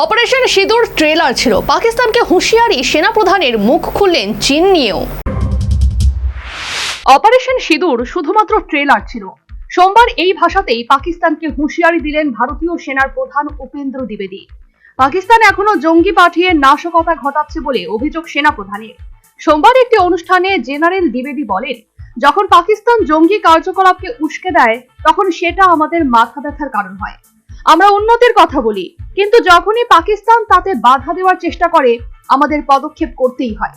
Operation সিঁদুর trailer ছিল। পাকিস্তানকে হুঁশিয়ারি সেনাপ্রধানের মুখ খুললেন চীন নিয়েও। অপারেশন সিঁদুর শুধুমাত্র ট্রেলার ছিল। সোমবার এই ভাষাতেই পাকিস্তানকে হুঁশিয়ারি দিলেন ভারতীয় সেনার প্রধান উপেন্দ্র দ্বিবেদী। পাকিস্তান এখনও জঙ্গি পাঠিয়ে নাশকতা ঘটাচ্ছে বলে অভিযোগ সেনাপ্রধানের। সোমবার একটি অনুষ্ঠানে জেনারেল দ্বিবেদী বলেন, যখন পাকিস্তান জঙ্গি কার্যকলাপকে উস্কে দেয়, তখন সেটা আমাদের মাথা ব্যথার কারণ হয়। আমরা উন্নতির কথা বলি, কিন্তু যখনই পাকিস্তান তাতে বাধা দেওয়ার চেষ্টা করে, আমাদের পদক্ষেপ করতেই হয়।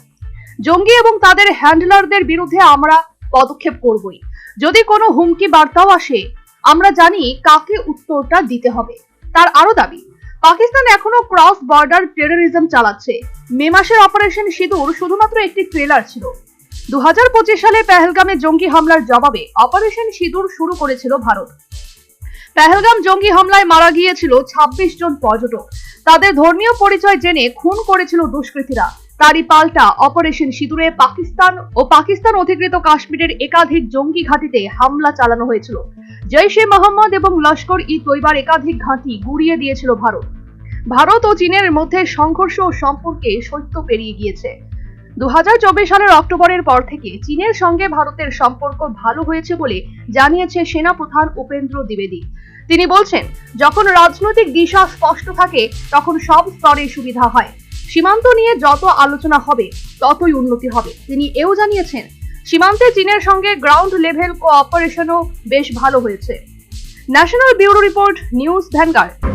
জঙ্গি এবং তাদের হ্যান্ডলারদের বিরুদ্ধে আমরা পদক্ষেপ করবই। যদি কোনো হুমকি বার্তাও আসে, আমরা জানি কাকে উত্তরটা দিতে হবে। তার আরও দাবি, পাকিস্তান এখনও ক্রস বর্ডার টেরোরিজম চালাচ্ছে। মে মাসের অপারেশন সিঁদুর শুধুমাত্র একটি ট্রেলার ছিল। দু হাজার পঁচিশ সালে পেহেলগামে জঙ্গি হামলার জবাবে অপারেশন সিঁদুর শুরু করেছিল ভারত। পেহেলগাম জঙ্গি হামলায় মারা গিয়েছিল ২৬ জন পর্যটক। তাদের ধর্মীয় পরিচয় জেনে খুন করেছিল দুষ্কৃতীরা। তারই পাল্টা অপারেশন সিঁদুরে পাকিস্তান ও পাকিস্তান অধিকৃত কাশ্মীরের একাধিক জঙ্গি ঘাঁটিতে হামলা চালানো হয়েছিল। জৈশ এ মোহাম্মদ এবং লস্কর ই তৈবার একাধিক ঘাঁটি গুড়িয়ে দিয়েছিল ভারত। ভারত ও চীনের মধ্যে সংঘর্ষ ও সম্পর্কে সত্য পেরিয়ে গিয়েছে। দুহাজার চব্বিশ সালের অক্টোবরের পর থেকে চীনের সঙ্গে ভারতের সম্পর্ক ভালো হয়েছে বলে জানিয়েছে সেনা প্রধান উপেন্দ্র দ্বিবেদী। তিনি বলছেন, যখন রাজনৈতিক দিশা স্পষ্ট থাকে, তখন সব স্তরে সুবিধা হয়। সীমান্ত নিয়ে যত আলোচনা হবে, ততই উন্নতি হবে। তিনি এও জানিয়েছেন, সীমান্তে চীনের সঙ্গে গ্রাউন্ড লেভেল কোঅপারেশনও বেশ ভালো হয়েছে। National bureau report news vanguard